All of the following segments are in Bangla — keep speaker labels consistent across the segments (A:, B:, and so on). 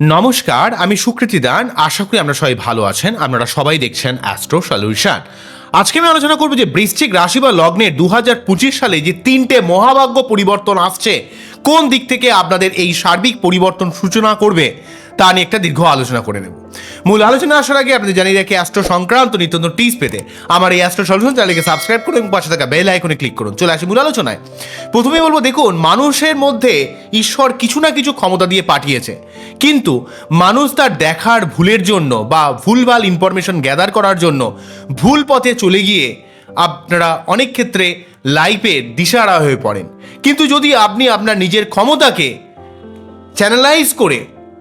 A: নমস্কার, আমি সুকৃতি দান। আশা করি আমরা সবাই ভালো আছেন। আপনারা সবাই দেখছেন অ্যাস্ট্রো সলিউশন আজকে আমি আলোচনা করব যে বৃশ্চিক রাশি বা লগ্নে দু সালে যে তিনটে মহাভাগ্য পরিবর্তন আসছে, কোন দিক থেকে আপনাদের এই সার্বিক পরিবর্তন সূচনা করবে? তা নিয়ে একটা দীর্ঘ আলোচনা করে নেব। মূল আলোচনা আসার আগে আপনাদের জানিয়ে রাখি অ্যাস্ট্রো সংক্রান্ত নিত্য নতুন টিপস পেতে আমার এই অ্যাস্ট্রো সলিউশন চ্যানেলকে সাবস্ক্রাইব করুন এবং পাশে থাকা বেল আইকনে ক্লিক করুন। চলে আসি মূল আলোচনায়। প্রথমেই বলব, দেখুন, মানুষের মধ্যে ঈশ্বর কিছু না কিছু ক্ষমতা দিয়ে পাঠিয়েছে। কিন্তু মানুষ তার দেখার ভুলের জন্য বা ভুলভাল ইনফরমেশন গ্যাদার করার জন্য ভুল পথে চলে গিয়ে আপনারা অনেক ক্ষেত্রে লাইফে দিশারা হয়ে পড়েন। কিন্তু যদি আপনি আপনার নিজের ক্ষমতাকে চ্যানেলাইজ করে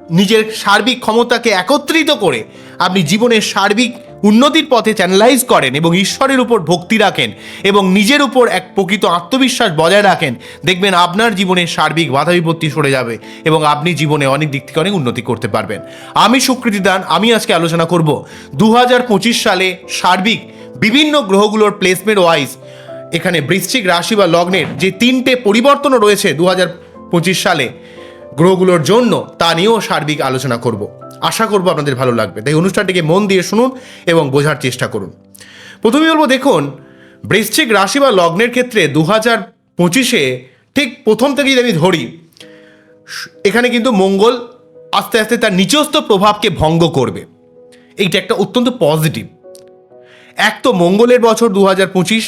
A: নিজের সার্বিক ক্ষমতাকে একত্রিত করে আপনি জীবনের সার্বিক উন্নতির পথে চ্যানেলাইজ করেন এবং ঈশ্বরের উপর ভক্তি রাখেন এবং নিজের উপর এক প্রকৃত আত্মবিশ্বাস বজায় রাখেন, দেখবেন আপনার জীবনের সার্বিক বাধা বিপত্তি সরে যাবে এবং আপনি জীবনে অনেক দিক থেকে অনেক উন্নতি করতে পারবেন। আমি সুকৃতি দান, আমি আজকে আলোচনা করব দু হাজার পঁচিশ সালে সার্বিক বিভিন্ন গ্রহগুলোর প্লেসমেন্ট ওয়াইজ এখানে বৃশ্চিক রাশি বা লগ্নের যে তিনটে পরিবর্তনও রয়েছে দু হাজার পঁচিশ সালে গ্রহগুলোর জন্য তা নিয়েও সার্বিক আলোচনা করব। আশা করব আপনাদের ভালো লাগবে। তাই অনুষ্ঠানটিকে মন দিয়ে শুনুন এবং বোঝার চেষ্টা করুন। প্রথমেই বলব, দেখুন, বৃশ্চিক রাশি বা লগ্নের ক্ষেত্রে দু হাজার পঁচিশে ঠিক প্রথম থেকে যদি আমি ধরি, এখানে কিন্তু মঙ্গল আস্তে আস্তে তার নিচস্থ প্রভাবকে ভঙ্গ করবে। এইটা একটা অত্যন্ত পজিটিভ। এক তো মঙ্গলের বছর দু হাজার পঁচিশ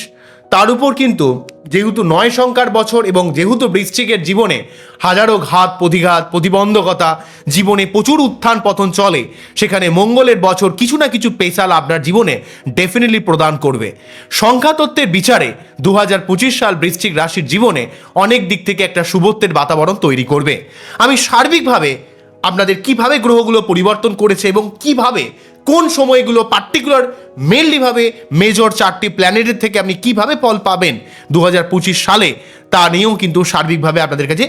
A: তার উপর কিন্তু যেহেতু নয় সংখ্যার বছর এবং যেহেতু বৃশ্চিকের জীবনে হাজারো ঘাত, প্রতিঘাত, প্রতিবন্ধকতা, জীবনে প্রচুর উত্থান পতন চলে, সেখানে মঙ্গলের বছর কিছু না কিছু পেশাল আপনার জীবনে ডেফিনেটলি প্রদান করবে। সংখ্যাতত্ত্বের বিচারে দু হাজার পঁচিশ সাল বৃশ্চিক রাশির জীবনে অনেক দিক থেকে একটা শুভত্বের বাতাবরণ তৈরি করবে। আমি সার্বিকভাবে আপনাদের কীভাবে গ্রহগুলো পরিবর্তন করেছে এবং কীভাবে কোন সময়গুলো পার্টিকুলার মেনলিভাবে মেজর চারটি প্ল্যানেটের থেকে আপনি কীভাবে ফল পাবেন দু হাজার পঁচিশ সালে, তা নিয়েও কিন্তু সার্বিকভাবে আপনাদের কাছে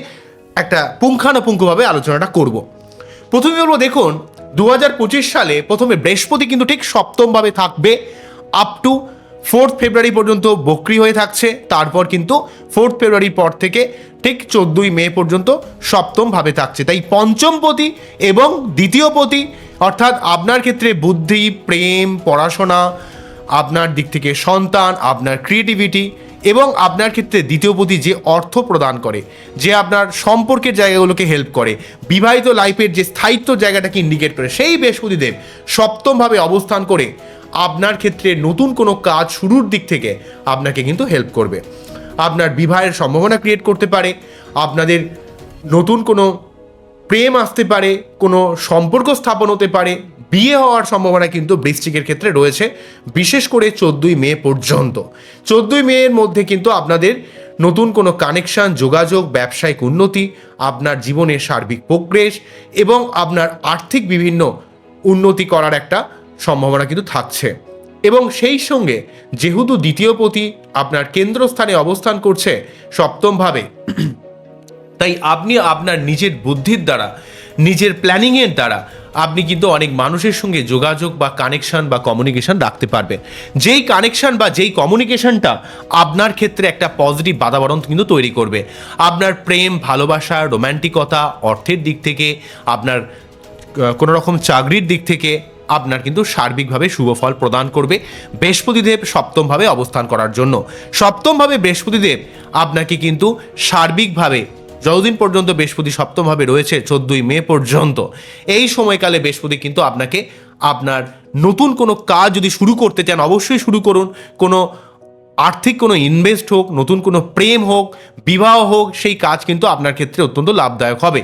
A: একটা পুঙ্খানুপুঙ্খভাবে আলোচনাটা করব। প্রথমে বলব, দেখুন দু হাজার পঁচিশ সালে প্রথমে বৃহস্পতি কিন্তু ঠিক সপ্তমভাবে থাকবে আপ টু ফোর্থ ফেব্রুয়ারি পর্যন্ত বক্রি হয়ে থাকছে, তারপর কিন্তু ফোর্থ ফেব্রুয়ারির পর থেকে ঠিক চোদ্দই মে পর্যন্ত সপ্তমভাবে থাকছে। তাই পঞ্চমপতি এবং দ্বিতীয়পতি অর্থাৎ আপনার ক্ষেত্রে বুদ্ধি, প্রেম, পড়াশোনা, আপনার দিক থেকে সন্তান, আপনার ক্রিয়েটিভিটি এবং আপনার ক্ষেত্রে দ্বিতীয়পতি যে অর্থ প্রদান করে, যে আপনার সম্পর্কের জায়গাগুলোকে হেল্প করে, বিবাহিত লাইফের যে স্থায়িত্ব জায়গাটাকে ইন্ডিকেট করে, সেই বৃহস্পতিদেব সপ্তমভাবে অবস্থান করে আপনার ক্ষেত্রে নতুন কোনো কাজ শুরুর দিক থেকে আপনাকে কিন্তু হেল্প করবে। আপনার বিবাহের সম্ভাবনা ক্রিয়েট করতে পারে, আপনাদের নতুন কোনো প্রেম আসতে পারে, কোনো সম্পর্ক স্থাপন হতে পারে, বিয়ে হওয়ার সম্ভাবনা কিন্তু বৃশ্চিকের ক্ষেত্রে রয়েছে, বিশেষ করে চোদ্দই মে পর্যন্ত। চোদ্দোই মেয়ের মধ্যে কিন্তু আপনাদের নতুন কোনো কানেকশন যোগাযোগ, ব্যবসায়িক উন্নতি, আপনার জীবনের সার্বিক প্রোগ্রেস এবং আপনার আর্থিক বিভিন্ন উন্নতি করার একটা সম্ভাবনা কিন্তু থাকছে। এবং সেই সঙ্গে যেহেতু দ্বিতীয় পতি আপনার কেন্দ্রস্থানে অবস্থান করছে, সপ্তমভাবে তাই আপনি আপনার নিজের বুদ্ধির দ্বারা, নিজের প্ল্যানিংয়ের দ্বারা আপনি কিন্তু অনেক মানুষের সঙ্গে যোগাযোগ বা কানেকশন বা কমিউনিকেশন রাখতে পারবেন। যেই কানেকশন বা যেই কমিউনিকেশনটা আপনার ক্ষেত্রে একটা পজিটিভ বাতাবরণ কিন্তু তৈরি করবে। আপনার প্রেম, ভালোবাসা রোম্যান্টিকতা অর্থের দিক থেকে, আপনার কোনো রকম চাকরির দিক থেকে আপনার কিন্তু সার্বিকভাবে শুভ ফল প্রদান করবে বৃহস্পতিদেব সপ্তমভাবে অবস্থান করার জন্য। সপ্তমভাবে বৃহস্পতিদেব আপনাকে কিন্তু সার্বিকভাবে যতদিন পর্যন্ত বৃহস্পতি সপ্তমভাবে রয়েছে, চোদ্দই মে পর্যন্ত, এই সময়কালে বৃহস্পতি কিন্তু আপনাকে আপনার নতুন কোনো কাজ যদি শুরু করতে চান, অবশ্যই শুরু করুন। কোনো আর্থিক কোনো ইনভেস্ট হোক, নতুন কোনো প্রেম হোক, বিবাহ হোক, সেই কাজ কিন্তু আপনার ক্ষেত্রে অত্যন্ত লাভদায়ক হবে।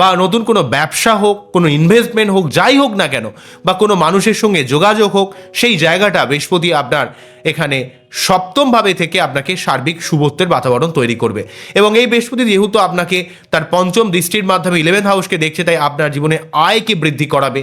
A: বা নতুন কোনো ব্যবসা হোক, কোনো ইনভেস্টমেন্ট হোক, যাই হোক না কেন, বা কোনো মানুষের সঙ্গে যোগাযোগ হোক, সেই জায়গাটা বৃহস্পতি আপনার এখানে সপ্তমভাবে থেকে আপনাকে সার্বিক শুভত্বের বাতাবরণ তৈরি করবে। এবং এই বৃহস্পতি যেহেতু আপনাকে তার পঞ্চম দৃষ্টির মাধ্যমে ইলেভেন্থ হাউসকে দেখছে, তাই আপনার জীবনে আয়কে বৃদ্ধি করাবে?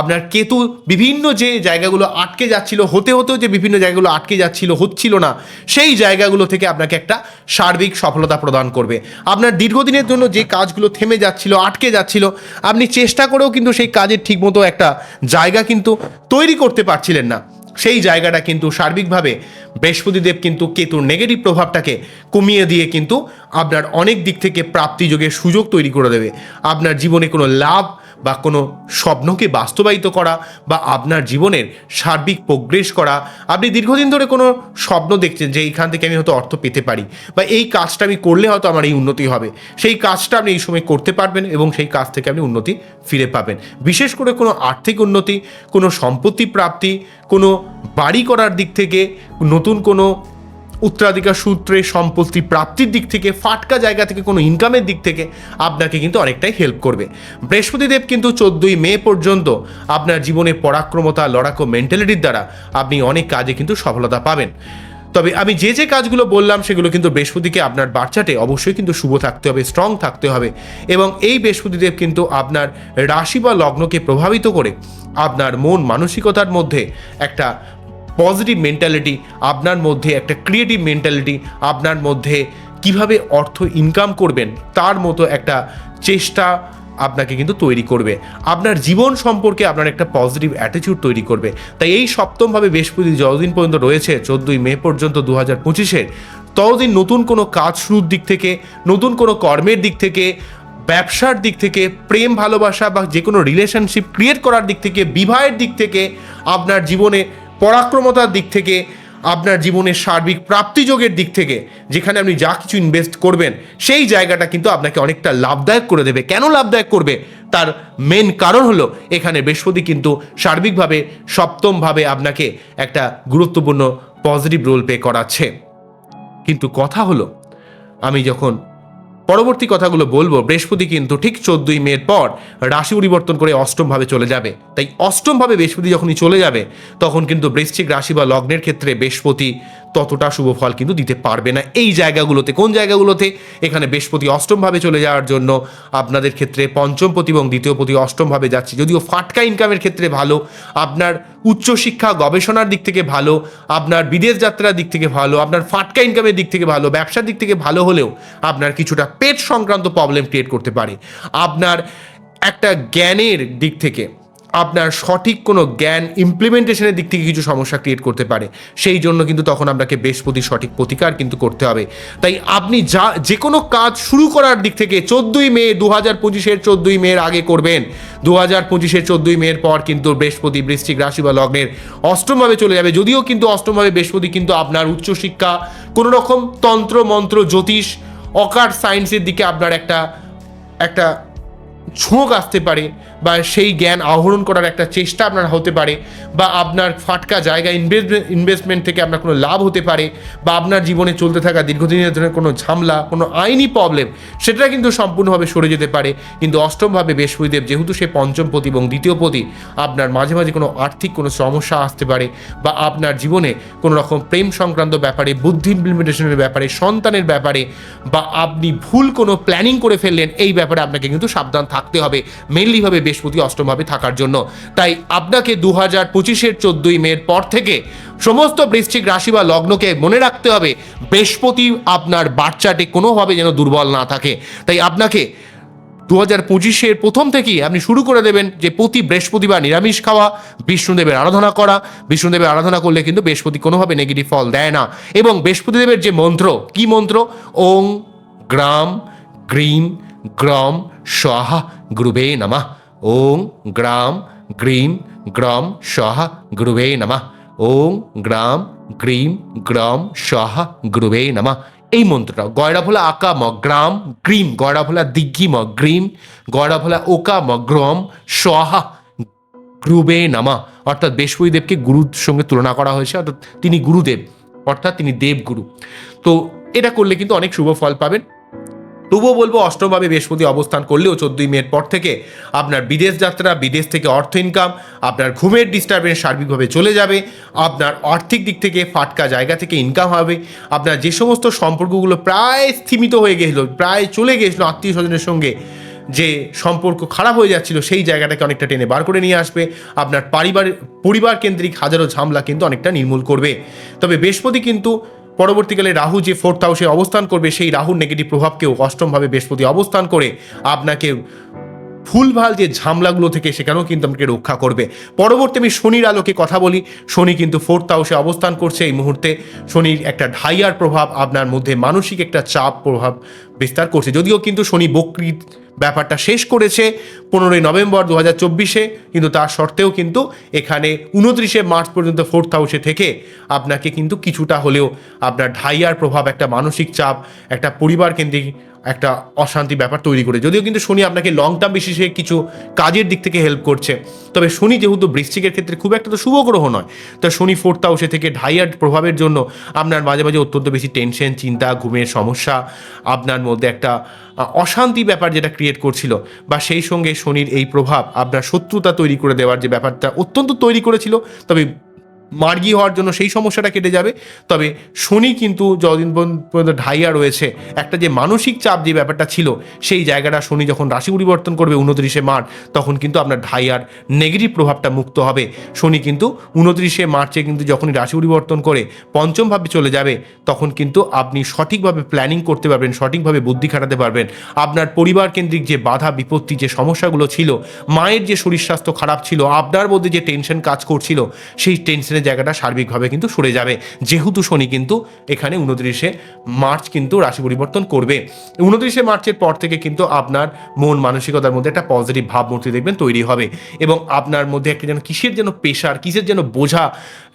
A: আপনার কেতু বিভিন্ন যে জায়গাগুলো আটকে যাচ্ছিল, হতে হতেও যে বিভিন্ন জায়গাগুলো আটকে যাচ্ছিল, হচ্ছিল না, সেই জায়গাগুলো থেকে আপনাকে একটা সার্বিক সফলতা প্রদান করবে। আপনার দীর্ঘদিনের জন্য যে কাজগুলো থেমে যাচ্ছিল আটকে যাচ্ছিল। আপনি চেষ্টা করেও কিন্তু সেই কাজের ঠিকমতো একটা জায়গা কিন্তু তৈরি করতে পারছিলেন না। সেই জায়গাটা কিন্তু সার্বিকভাবে বৃহস্পতিদেব কিন্তু কেতুর নেগেটিভ প্রভাবটাকে কমিয়ে দিয়ে কিন্তু আপনার অনেক দিক থেকে প্রাপ্তিযোগের সুযোগ তৈরি করে দেবে। আপনার জীবনে কোনো লাভ বা কোনো স্বপ্নকে বাস্তবায়িত করা বা আপনার জীবনের সার্বিক প্রোগ্রেস করা, আপনি দীর্ঘদিন ধরে কোনো স্বপ্ন দেখছেন যে এইখান থেকে আমি হয়তো অর্থ পেতে পারি বা এই কাজটা আমি করলে হয়তো আমার এই উন্নতি হবে। সেই কাজটা আপনি এই সময় করতে পারবেন এবং সেই কাজ থেকে আপনি উন্নতি ফিরে পাবেন। বিশেষ করে কোনো আর্থিক উন্নতি, কোনো সম্পত্তি প্রাপ্তি, কোনো বাড়ি করার দিক থেকে নতুন কোনো উত্তরাধিকার সূত্রে সম্পত্তি প্রাপ্তির দিক থেকে, ফাটকা জায়গা থেকে, কোনো ইনকামের দিক থেকে আপনাকে কিন্তু অনেকটাই হেল্প করবে। বৃহস্পতিদেব কিন্তু চোদ্দোই মে পর্যন্ত আপনার জীবনে পরাক্রমতা, লড়াকো মেন্টালিটির দ্বারা আপনি অনেক কাজে কিন্তু সফলতা পাবেন। তবে আমি যে যে কাজগুলো বললাম, সেগুলো কিন্তু বৃহস্পতিকে আপনার বাচ্চাটে অবশ্যই কিন্তু শুভ থাকতে হবে স্ট্রং থাকতে হবে এবং এই বৃহস্পতিদেব কিন্তু আপনার রাশি বা লগ্নকে প্রভাবিত করে আপনার মন মানসিকতার মধ্যে একটা পজিটিভ মেন্টালিটি আপনার মধ্যে একটা ক্রিয়েটিভ মেন্টালিটি আপনার মধ্যে কীভাবে অর্থ ইনকাম করবেন, তার মতো একটা চেষ্টা আপনাকে কিন্তু তৈরি করবে। আপনার জীবন সম্পর্কে আপনার একটা পজিটিভ অ্যাটিটিউড তৈরি করবে। তাই এই সপ্তমভাবে বৃহস্পতি যতদিন পর্যন্ত রয়েছে, চোদ্দোই মে পর্যন্ত দু হাজার পঁচিশের, ততদিন নতুন কোনো কাজ শুরুর দিক থেকে, নতুন কোনো কর্মের দিক থেকে, ব্যবসার দিক থেকে, প্রেম, ভালোবাসা বা যে কোনো রিলেশনশিপ ক্রিয়েট করার দিক থেকে, বিবাহের দিক থেকে আপনার জীবনে পরাক্রমতার দিক থেকে, আপনার জীবনের সার্বিক প্রাপ্তিযোগের দিক থেকে, যেখানে আপনি যা কিছু ইনভেস্ট করবেন, সেই জায়গাটা কিন্তু আপনাকে অনেকটা লাভদায়ক করে দেবে। কেন লাভদায়ক করবে? তার মেন কারণ হলো, এখানে বৃহস্পতি কিন্তু সার্বিকভাবে, সপ্তমভাবে আপনাকে একটা গুরুত্বপূর্ণ পজিটিভ রোল প্লে করাচ্ছে। কিন্তু কথা হলো, আমি যখন পরবর্তী কথাগুলো বলব। বৃহস্পতি কিন্তু ঠিক চোদ্দই মের পর রাশি পরিবর্তন করে অষ্টমভাবে চলে যাবে। তাই অষ্টমভাবে বৃহস্পতি যখনই চলে যাবে, তখন কিন্তু বৃশ্চিক রাশি বা লগ্নের ক্ষেত্রে বৃহস্পতি ততটা শুভ ফল কিন্তু দিতে পারবে না এই জায়গাগুলোতে। কোন জায়গাগুলোতে? এখানে বৃহস্পতি অষ্টমভাবে চলে যাওয়ার জন্য আপনাদের ক্ষেত্রে পঞ্চম পতি এবং দ্বিতীয় পতি অষ্টমভাবে যাচ্ছে। যদিও ফাটকা ইনকামের ক্ষেত্রে ভালো, আপনার উচ্চশিক্ষা, গবেষণার দিক থেকে ভালো, আপনার বিদেশ যাত্রার দিক থেকে ভালো, আপনার ফাটকা ইনকামের দিক থেকে ভালো, ব্যবসার দিক থেকে ভালো হলেও আপনার কিছুটা পেট সংক্রান্ত প্রবলেম ক্রিয়েট করতে পারে। আপনার একটা জ্ঞানের দিক থেকে আপনার সঠিক কোনো জ্ঞান ইমপ্লিমেন্টেশনের দিক থেকে কিছু সমস্যা ক্রিয়েট করতে পারে। সেই জন্য কিন্তু তখন আপনাকে বৃহস্পতির সঠিক প্রতিকার কিন্তু করতে হবে। তাই আপনি যা, যে কোনো কাজ শুরু করার দিক থেকে চোদ্দোই মে দু হাজার পঁচিশের চোদ্দোই মের আগে করবেন। দু হাজার পঁচিশের চোদ্দোই মের পর কিন্তু বৃহস্পতি, বৃশ্চিক রাশি বা লগ্নের অষ্টমভাবে চলে যাবে। যদিও কিন্তু অষ্টমভাবে বৃহস্পতি কিন্তু আপনার উচ্চশিক্ষা, কোনো রকম তন্ত্র, মন্ত্র, জ্যোতিষ অকার সায়েন্সের দিকে আপনার একটা একটা ছোঁক আসতে পারে। বা সেই জ্ঞান আহরণ করার একটা চেষ্টা আপনার হতে পারে বা আপনার ফাটকা জায়গা ইনভেস্টমেন্ট ইনভেস্টমেন্ট থেকে আপনার কোনো লাভ হতে পারে বা আপনার জীবনে চলতে থাকা দীর্ঘদিনের ধরে কোনো ঝামেলা, কোনো আইনি প্রবলেম সেটা কিন্তু সম্পূর্ণভাবে সরে যেতে পারে। কিন্তু অষ্টমভাবে বৃহস্পতিদেব যেহেতু সে পঞ্চম পতি এবং দ্বিতীয় পতি, আপনার মাঝে মাঝে কোনো আর্থিক কোনো সমস্যা আসতে পারে বা আপনার জীবনে কোনো রকম প্রেম সংক্রান্ত ব্যাপারে, বুদ্ধি ইমপ্লিমেন্টেশনের ব্যাপারে, সন্তানের ব্যাপারে বা আপনি ভুল কোনো প্ল্যানিং করে ফেললেন, এই ব্যাপারে আপনাকে কিন্তু সাবধান থাকতে হবে। মেনলিভাবে বৃহস্পতি অষ্টমভাবে থাকার জন্য। তাই আপনাকে দু হাজার পঁচিশের চোদ্দই মের পর থেকে সমস্ত বৃশ্চিক রাশি বা লগ্নকে মনে রাখতে হবে, বৃহস্পতি আপনার বাচ্চাটি কোনোভাবে যেন দুর্বল না থাকে। তাই আপনাকে দু হাজার পঁচিশের প্রথম থেকেই আপনি শুরু করে দেবেন যে প্রতি বৃহস্পতিবার নিরামিষ খাওয়া, বিষ্ণুদেবের আরাধনা করা। বিষ্ণুদেবের আরাধনা করলে কিন্তু বৃহস্পতি কোনোভাবে নেগেটিভ ফল দেয় না। এবং বৃহস্পতিদেবের যে মন্ত্র, কি মন্ত্র? ওং গ্রাম, গ্রিম, গ্রম, স্বাহা, গ্রুবে নমঃ। ওং গ্রাম গ্রীম গ্রম স্বাহা গুরুবে নমঃ ওং গ্রাম গ্রীম গ্রম স্বাহা গুরুবে নমঃ এই মন্ত্রটা গয়রা ভোলা আকা ম গ্রাম গ্রিম গয়রা ভোলা দিগ্গি ম গ্রীম গয়রা ভোলা ওকা ম গ্রম স্বাহা গ্রুবে নামা। অর্থাৎ বৃহস্পতিদেবকে গুরুর সঙ্গে তুলনা করা হয়েছে, অর্থাৎ তিনি গুরুদেব, অর্থাৎ তিনি দেবগুরু। তো এটা করলে কিন্তু অনেক শুভ ফল পাবেন। তবুও বলব অষ্টমভাবে বৃহস্পতি অবস্থান করলেও চোদ্দই মের পর থেকে আপনার বিদেশ যাত্রা, বিদেশ থেকে অর্থ ইনকাম আপনার ঘুমের ডিস্টারবেন্স সার্বিকভাবে চলে যাবে, আপনার আর্থিক দিক থেকে ফাটকা জায়গা থেকে ইনকাম হবে, আপনার যে সমস্ত সম্পর্কগুলো প্রায় স্থিমিত হয়ে গেছিল, প্রায় চলে গেছিল আত্মীয় স্বজনের সঙ্গে যে সম্পর্ক খারাপ হয়ে যাচ্ছিল, সেই জায়গাটাকে অনেকটা টেনে বার করে নিয়ে আসবে, আপনার পারিবার, পরিবার কেন্দ্রিক হাজারো ঝামলা কিন্তু অনেকটা নির্মূল করবে। তবে বৃহস্পতি কিন্তু পরবর্তীকালে রাহু যে ফোর্থ হাউসে অবস্থান করবে, সেই রাহুর নেগেটিভ প্রভাবকেও অষ্টমভাবে বৃহস্পতি অবস্থান করে আপনাকে ভুলভাল যে ঝামলাগুলো থেকে সেখানেও কিন্তু আমাকে রক্ষা করবে। পরবর্তী আমি শনির আলোকে কথা বলি। শনি কিন্তু ফোর্থ হাউসে অবস্থান করছে এই মুহূর্তে। শনির একটা ঢাইয়ার প্রভাব আপনার মধ্যে মানসিক একটা চাপ প্রভাব বিস্তার করছে। যদিও কিন্তু শনি বক্রির ব্যাপারটা শেষ করেছে পনেরোই নভেম্বর দু হাজার চব্বিশে, কিন্তু তার সত্ত্বেও কিন্তু এখানে উনত্রিশে মার্চ পর্যন্ত ফোর্থ হাউসে থেকে আপনাকে কিন্তু কিছুটা হলেও আপনার ঢাইয়ার প্রভাব, একটা মানসিক চাপ, একটা পরিবার কেন্দ্রিক একটা অশান্তি ব্যাপার তৈরি করে। যদিও কিন্তু শনি আপনাকে লং টার্ম বেসিসে কিছু কাজের দিক থেকে হেল্প করছে। তবে শনি যেহেতু বৃশ্চিকের ক্ষেত্রে খুব একটা তো শুভ গ্রহ নয়, তো শনি ফোর্থ হাউসে থেকে ঢাইয়ার প্রভাবের জন্য আপনার মাঝে মাঝে অত্যন্ত বেশি টেনশন চিন্তা, ঘুমের সমস্যা, আপনার মধ্যে একটা অশান্তি ব্যাপার যেটা ক্রিয়েট করছিল বা সেই সঙ্গে শনির এই প্রভাব আপনার শত্রুতা তৈরি করে দেওয়ার যে ব্যাপারটা অত্যন্ত তৈরি করেছিল। তবে মার্গি হওয়ার জন্য সেই সমস্যাটা কেটে যাবে। তবে শনি কিন্তু যতদিন পর্যন্ত ঢাইয়া রয়েছে, একটা যে মানসিক চাপ যে ব্যাপারটা ছিল, সেই জায়গাটা শনি যখন রাশি পরিবর্তন করবে উনত্রিশে মার্চ, তখন কিন্তু আপনার ঢাইয়ার নেগেটিভ প্রভাবটা মুক্ত হবে। শনি কিন্তু উনত্রিশে মার্চে কিন্তু যখনই রাশি পরিবর্তন করে পঞ্চমভাবে চলে যাবে, তখন কিন্তু আপনি সঠিকভাবে প্ল্যানিং করতে পারবেন, সঠিকভাবে বুদ্ধি খাটাতে পারবেন। আপনার পরিবার কেন্দ্রিক যে বাধা, বিপত্তি, যে সমস্যাগুলো ছিল, মায়ের যে শরীর স্বাস্থ্য খারাপ ছিল, আপনার মধ্যে যে টেনশন কাজ করছিল, সেই টেনশনের জায়গাটা সার্বিকভাবে কিন্তু সরে যাবে। যেহেতু শনি কিন্তু এখানে উনত্রিশে মার্চ কিন্তু রাশি পরিবর্তন করবে। উনত্রিশে মার্চের পর থেকে কিন্তু আপনার মন মানসিকতার মধ্যে একটা পজিটিভ ভাবমূর্তি দেখবেন তৈরি হবে এবং আপনার মধ্যে একটা যেন কিসের যেন পেশার, কিসের যেন বোঝা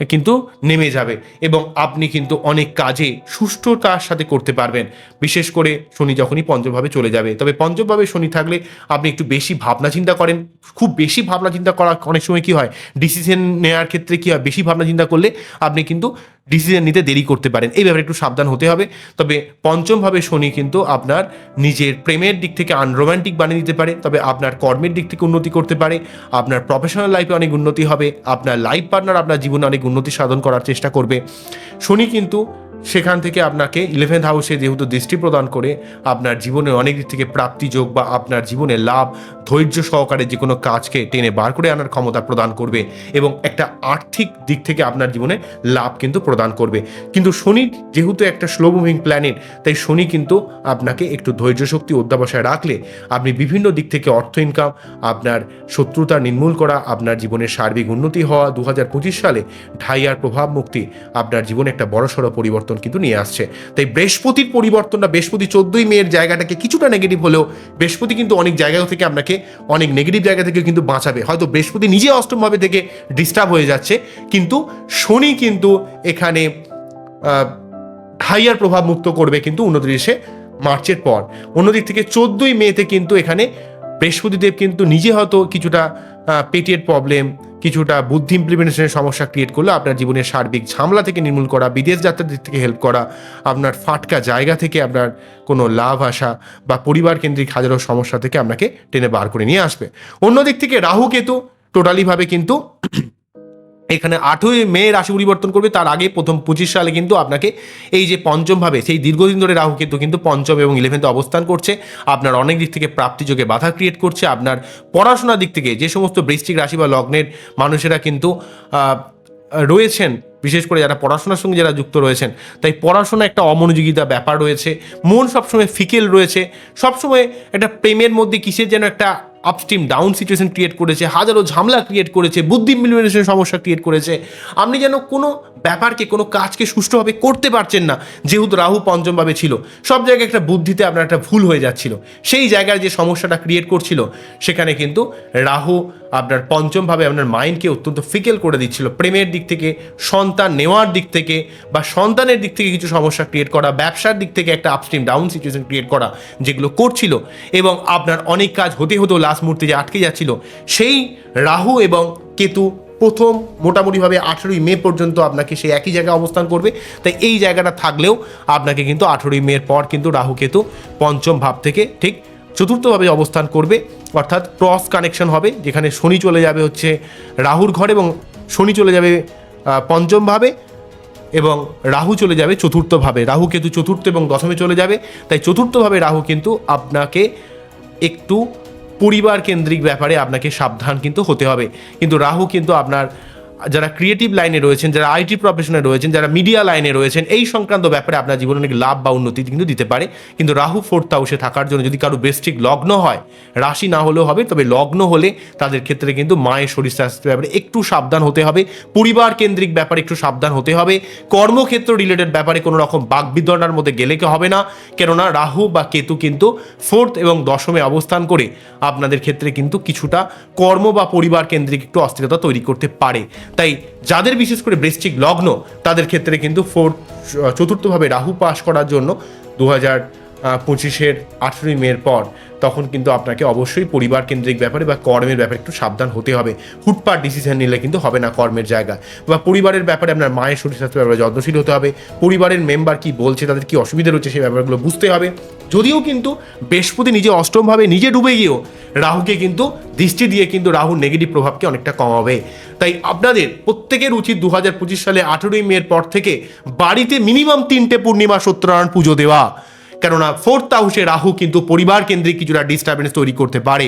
A: কিন্তু নেমে যাবে এবং আপনি কিন্তু অনেক কাজে সুষ্ঠুতার সাথে করতে পারবেন। বিশেষ করে শনি যখনই পঞ্চমভাবে চলে যাবে, তবে পঞ্চমভাবে শনি থাকলে আপনি একটু বেশি ভাবনা চিন্তা করেন। খুব বেশি ভাবনা চিন্তা করা অনেক সময় কি হয়? ডিসিশন নেওয়ার ক্ষেত্রে কি হয়? বেশি ভাবনা চিন্তা করলে আপনি কিন্তু ডিসিশন নিতে দেরি করতে পারেন। এই ব্যাপারে একটু সাবধান হতে হবে। তবে পঞ্চমভাবে শনি কিন্তু আপনার নিজের প্রেমের দিক থেকে আনরোম্যান্টিক বানিয়ে দিতে পারে। তবে আপনার কর্মের দিক থেকে উন্নতি করতে পারে। আপনার প্রফেশনাল লাইফে অনেক উন্নতি হবে। আপনার লাইফ পার্টনার আপনার জীবনে অনেক উন্নতি সাধন করার চেষ্টা করবে। শনি কিন্তু সেখান থেকে আপনাকে ইলেভেন্থ হাউসে যেহেতু দৃষ্টি প্রদান করে, আপনার জীবনে অনেক দিক থেকে প্রাপ্তি যোগ বা আপনার জীবনে লাভ ধৈর্য সহকারে যে কোনো কাজকে টেনে বার করে আনার ক্ষমতা প্রদান করবে এবং একটা আর্থিক দিক থেকে আপনার জীবনে লাভ কিন্তু প্রদান করবে। কিন্তু শনি যেহেতু একটা স্লো মুভিং প্ল্যানেট তাই শনি কিন্তু আপনাকে একটু ধৈর্য শক্তি অধ্যাবসায় রাখলে আপনি বিভিন্ন দিক থেকে অর্থ ইনকাম আপনার শত্রুতা নির্মূল করা, আপনার জীবনের সার্বিক উন্নতি হওয়া দু হাজার পঁচিশ সালে ঢাইয়ার প্রভাব মুক্তি আপনার জীবনে একটা বড়সড় পরিবর্তন কিন্তু নিয়ে আসছে। তাই বৃহস্পতির পরিবর্তনটা বৃহস্পতি চোদ্দই মেয়ের জায়গাটাকে কিছুটা নেগেটিভ হলেও বৃহস্পতি কিন্তু অনেক জায়গা থেকে আপনাকে অনেক নেগেটিভ জায়গা থেকে কিন্তু বাঁচাবে। হয়তো বৃহস্পতি নিজে অষ্টমভাবে থেকে ডিস্টার্ব হয়ে যাচ্ছে, কিন্তু শনি কিন্তু এখানে হাইয়ার প্রভাব মুক্ত করবে কিন্তু উনত্রিশে মার্চের পর। অন্যদিক থেকে চোদ্দই মেতে কিন্তু এখানে বৃহস্পতিদেব কিন্তু নিজে হয়তো কিছুটা পেটের প্রবলেম কিছুটা বুদ্ধি ইমপ্লিমেন্টেশনের সমস্যা ক্রিয়েট করলে আপনার জীবনের সার্বিক ঝামেলা থেকে নির্মূল করা, বিদেশ যাত্রার দিক থেকে হেল্প করা, আপনার ফাটকা জায়গা থেকে আপনার কোনো লাভ আসা বা পরিবার কেন্দ্রিক হাজারো সমস্যা থেকে আপনাকে টেনে বার করে নিয়ে আসবে। অন্যদিক থেকে রাহু কেতু টোটালিভাবে কিন্তু এখানে আঠই মে রাশি পরিবর্তন করবে, তার আগে প্রথম পঁচিশ সালে কিন্তু আপনাকে এই যে পঞ্চমভাবে, সেই দীর্ঘদিন ধরে রাহু কিন্তু কিন্তু পঞ্চম এবং ইলেভেন্থে অবস্থান করছে। আপনার অনেক দিক থেকে প্রাপ্তিযোগে বাধা ক্রিয়েট করছে। আপনার পড়াশোনার দিক থেকে যে সমস্ত বৃষ্টিক রাশি বা লগ্নের মানুষেরা কিন্তু রয়েছেন, বিশেষ করে যারা পড়াশোনার সঙ্গে যারা যুক্ত রয়েছেন, তাই পড়াশোনা একটা অমনোযোগিতা ব্যাপার রয়েছে। মন সবসময় ফিকেল রয়েছে। সবসময় একটা প্রেমের মধ্যে কিসের যেন একটা আপস্ট্রিম ডাউন সিচুয়েশন ক্রিয়েট করেছে, হাজারো ঝামেলা ক্রিয়েট করেছে, বুদ্ধি মিলিমিনেশনের সমস্যা ক্রিয়েট করেছে। আপনি যেন কোনো ব্যাপারকে, কোনো কাজকে সুষ্ঠুভাবে করতে পারছেন না, যেহেতু রাহু পঞ্চমভাবে ছিল, সব জায়গায় একটা বুদ্ধিতে আপনার একটা ভুল হয়ে যাচ্ছিল। সেই জায়গায় যে সমস্যাটা ক্রিয়েট করছিল, সেখানে কিন্তু রাহু আপনার পঞ্চমভাবে আপনার মাইন্ডকে অত্যন্ত ফিকেল করে দিচ্ছিল। প্রেমের দিক থেকে, সন্তান নেওয়ার দিক থেকে বা সন্তানের দিক থেকে কিছু সমস্যা ক্রিয়েট করা, ব্যবসার দিক থেকে একটা আপস্ট্রিম ডাউন সিচুয়েশন ক্রিয়েট করা যেগুলো করছিল এবং আপনার অনেক কাজ হতে হতেও লাস্ট মুহূর্তে যে আটকে যাচ্ছিল, সেই রাহু এবং কেতু প্রথম মোটামুটিভাবে আঠেরোই মে পর্যন্ত আপনাকে সেই একই জায়গায় অবস্থান করবে। তাই এই জায়গাটা থাকলেও আপনাকে কিন্তু আঠেরোই মের পর কিন্তু রাহু কেতু পঞ্চম ভাব থেকে ঠিক চতুর্থভাবে অবস্থান করবে, অর্থাৎ ক্রস কানেকশন হবে, যেখানে শনি চলে যাবে হচ্ছে রাহুর ঘর এবং শনি চলে যাবে পঞ্চমভাবে এবং রাহু চলে যাবে চতুর্থভাবে। রাহু কেতু চতুর্থ এবং দশমে চলে যাবে, তাই চতুর্থভাবে রাহু কিন্তু আপনাকে একটু পরিবার কেন্দ্রিক ব্যাপারে আপনাকে সাবধান কিন্তু হতে হবে। কিন্তু রাহু কিন্তু আপনার যারা ক্রিয়েটিভ লাইনে রয়েছেন, যারা আইটি প্রফেশনে রয়েছেন, যারা মিডিয়া লাইনে রয়েছেন, এই সংক্রান্ত ব্যাপারে আপনার জীবনে অনেক লাভ বা উন্নতি কিন্তু দিতে পারে। কিন্তু রাহু ফোর্থ হাউসে থাকার জন্য যদি কারও বেস্টিক লগ্ন হয়, রাশি না হলেও হবে, তবে লগ্ন হলে তাদের ক্ষেত্রে কিন্তু মায়ের শরীর স্বাস্থ্যের ব্যাপারে একটু সাবধান হতে হবে, পরিবার কেন্দ্রিক ব্যাপারে একটু সাবধান হতে হবে, কর্মক্ষেত্র রিলেটেড ব্যাপারে কোনো রকম বাগবিদ্বন্ডার মধ্যে গেলে কি হবে না, কেননা রাহু বা কেতু কিন্তু ফোর্থ এবং দশমে অবস্থান করে আপনাদের ক্ষেত্রে কিন্তু কিছুটা কর্ম বা পরিবার কেন্দ্রিক একটু অস্থিরতা তৈরি করতে পারে। তাই যাদের বিশেষ করে বৃশ্চিক লগ্ন, তাদের ক্ষেত্রে কিন্তু ফোর্থ চতুর্থভাবে রাহু পাশ করার জন্য দু হাজার পঁচিশের আঠেরোই মের পর, তখন কিন্তু আপনাকে অবশ্যই পরিবার কেন্দ্রিক ব্যাপারে বা কর্মের ব্যাপারে একটু সাবধান হতে হবে। হুটপাট ডিসিশন নিলে কিন্তু হবে না কর্মের জায়গা। বা পরিবারের ব্যাপারে আপনার মায়ের শরীর স্বাস্থ্যের ব্যাপারে যত্নশীল হতে হবে। পরিবারের মেম্বার কি বলছে, তাদের কি অসুবিধা রয়েছে, সেই ব্যাপারগুলো বুঝতে হবে। যদিও কিন্তু বৃহস্পতি নিজে অষ্টমভাবে নিজে ডুবে গিয়েও রাহুকে কিন্তু দৃষ্টি দিয়ে কিন্তু রাহুর নেগেটিভ প্রভাবকে অনেকটা কমাবে। তাই আপনাদের প্রত্যেকের উচিত দু হাজার পঁচিশ সালে আঠেরোই মের পর থেকে বাড়িতে মিনিমাম তিনটে পূর্ণিমা, সত্যনারায়ণ পুজো দেওয়া। কেননা ফোর্থ হাউসে রাহু কিন্তু পরিবার কেন্দ্রিক কিছুটা ডিস্টারবেন্স তৈরি করতে পারে।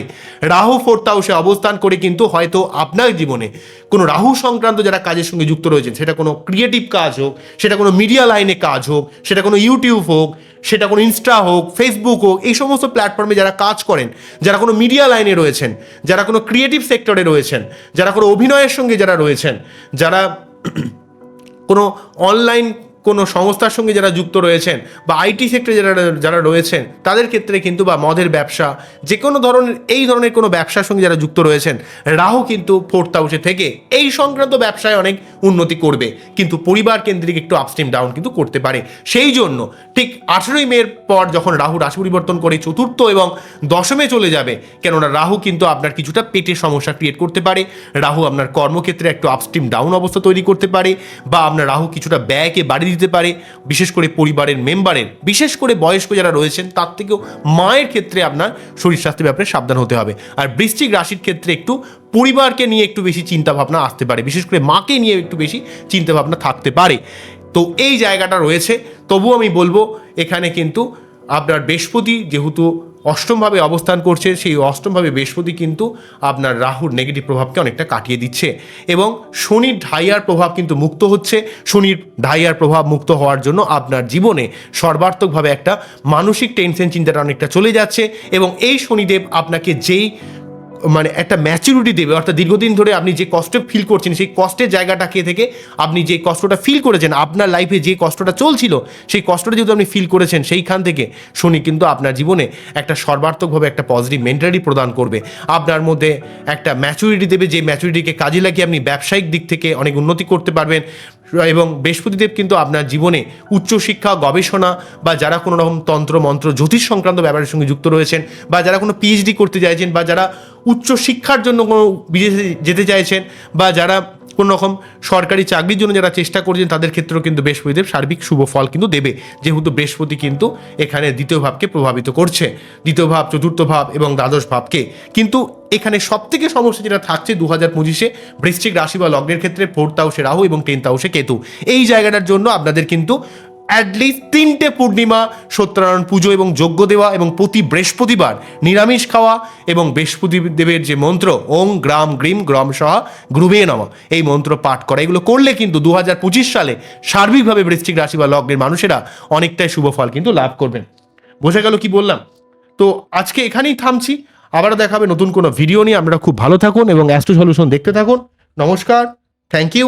A: রাহু ফোর্থ হাউসে অবস্থান করে কিন্তু হয়তো আপনার জীবনে কোনো রাহু সংক্রান্ত যারা কাজের সঙ্গে যুক্ত রয়েছেন, সেটা কোনো ক্রিয়েটিভ কাজ হোক, সেটা কোনো মিডিয়া লাইনে কাজ হোক, সেটা কোনো ইউটিউব হোক, সেটা কোনো ইনস্টা হোক ফেসবুক হোক, এই সমস্ত প্ল্যাটফর্মে যারা কাজ করেন, যারা কোনো মিডিয়া লাইনে রয়েছেন, যারা কোনো ক্রিয়েটিভ সেক্টরে রয়েছেন, যারা কোনো অভিনয়ের সঙ্গে যারা রয়েছেন, যারা কোনো অনলাইন কোনো সংস্থার সঙ্গে যারা যুক্ত রয়েছেন বা আইটি সেক্টরে যারা যারা রয়েছেন, তাদের ক্ষেত্রে কিন্তু বা মদের ব্যবসা, যে কোনো ধরনের, এই ধরনের কোনো ব্যবসার সঙ্গে যারা যুক্ত রয়েছেন রাহু কিন্তু ফোর্থ হাউসে থেকে এই সংক্রান্ত ব্যবসায় অনেক উন্নতি করবে। কিন্তু পরিবার কেন্দ্রিক একটু আপস্ট্রিম ডাউন কিন্তু করতে পারে। সেই জন্য ঠিক আঠেরোই মের পর যখন রাহু রাশি পরিবর্তন করে চতুর্থ এবং দশমে চলে যাবে, কেননা রাহু কিন্তু আপনার কিছুটা পেটের সমস্যা ক্রিয়েট করতে পারে। রাহু আপনার কর্মক্ষেত্রে একটু আপস্ট্রিম ডাউন অবস্থা তৈরি করতে পারে বা আপনার রাহু কিছুটা ব্যয়কে বাড়ি দিতে পারে, বিশেষ করে পরিবারের মেম্বারের। বিশেষ করে বয়স্ক যারা রয়েছেন, তার থেকেও মায়ের ক্ষেত্রে আপনার শরীর স্বাস্থ্যের ব্যাপারে সাবধান হতে হবে। আর বৃশ্চিক রাশির ক্ষেত্রে একটু পরিবারকে নিয়ে একটু বেশি চিন্তাভাবনা আসতে পারে। বিশেষ করে মাকে নিয়ে একটু বেশি চিন্তাভাবনা থাকতে পারে। তো এই জায়গাটা রয়েছে। তবু আমি বলব, এখানে কিন্তু আপনার বৃহস্পতি যেহেতু অষ্টমভাবে অবস্থান করছে, সেই অষ্টমভাবে বৃহস্পতি কিন্তু আপনার রাহুর নেগেটিভ প্রভাবকে অনেকটা কাটিয়ে দিচ্ছে এবং শনির ঢাইয়ার প্রভাব কিন্তু মুক্ত হচ্ছে। শনির ঢাইয়ার প্রভাব মুক্ত হওয়ার জন্য আপনার জীবনে সর্বার্থকভাবে একটা মানসিক টেনশন চিন্তাটা অনেকটা চলে যাচ্ছে এবং এই শনিদেব আপনাকে যেই মানে একটা ম্যাচুরিটি দেবে। অর্থাৎ দীর্ঘদিন ধরে আপনি যে কষ্ট ফিল করছেন, সেই কষ্টের জায়গাটাকে থেকে আপনি যে কষ্টটা ফিল করেছেন, আপনার লাইফে যে কষ্টটা চলছিল, সেই কষ্টটা যেহেতু আপনি ফিল করেছেন, সেইখান থেকে শনি কিন্তু আপনার জীবনে একটা সর্বার্থকভাবে একটা পজিটিভ মেন্টালিটি প্রদান করবে। আপনার মধ্যে একটা ম্যাচুরিটি দেবে, যে ম্যাচুরিটিকে কাজে লাগিয়ে আপনি ব্যবসায়িক দিক থেকে অনেক উন্নতি করতে পারবেন। এবং বৃহস্পতিদেব কিন্তু আপনার জীবনে উচ্চশিক্ষা গবেষণা বা যারা কোনো রকম তন্ত্র, মন্ত্র, জ্যোতিষ সংক্রান্ত ব্যাপারের সঙ্গে যুক্ত রয়েছেন বা যারা কোনো পিএইচডি করতে চাইছেন বা যারা উচ্চশিক্ষার জন্য কোনো বিদেশে যেতে চাইছেন বা যারা কোনো রকম। সরকারি চাকরির জন্য যারা চেষ্টা করছেন, তাদের ক্ষেত্রেও কিন্তু বৃহস্পতিদেব সার্বিক শুভ ফল কিন্তু দেবে। যেহেতু বৃহস্পতি কিন্তু এখানে দ্বিতীয় ভাবকে প্রভাবিত করছে। দ্বিতীয় ভাব, চতুর্থ ভাব এবং দ্বাদশ ভাবকে। কিন্তু এখানে সব থেকে সমস্যা যেটা থাকছে দু হাজার পঁচিশে বৃশ্চিক রাশি বা লগ্নের ক্ষেত্রে, ফোর্থ হাউসে রাহু এবং টেন্থ হাউসে কেতু। এই জায়গাটার জন্য আপনাদের কিন্তু অ্যাটলিস্ট তিনটে পূর্ণিমা, সত্যনারায়ণ পুজো এবং যজ্ঞ দেওয়া এবং প্রতি বৃহস্পতিবার নিরামিষ খাওয়া এবং বৃহস্পতি দেবের যে মন্ত্র, ওং গ্রাম গ্রিম গ্রম সহা গ্রুবে নামা। এই মন্ত্র পাঠ করা। এগুলো করলে কিন্তু দু হাজার পঁচিশ সালে সার্বিকভাবে বৃশ্চিক রাশি বা লগ্নের মানুষেরা অনেকটাই শুভ ফল কিন্তু লাভ করবেন। বোঝা গেল কি বললাম? তো আজকে এখানেই থামছি। আবারও দেখাবে নতুন কোনো ভিডিও নিয়ে। আপনারা খুব ভালো থাকুন এবং অ্যাস্ট্রো সলিউশন দেখতে থাকুন। নমস্কার। Thank you.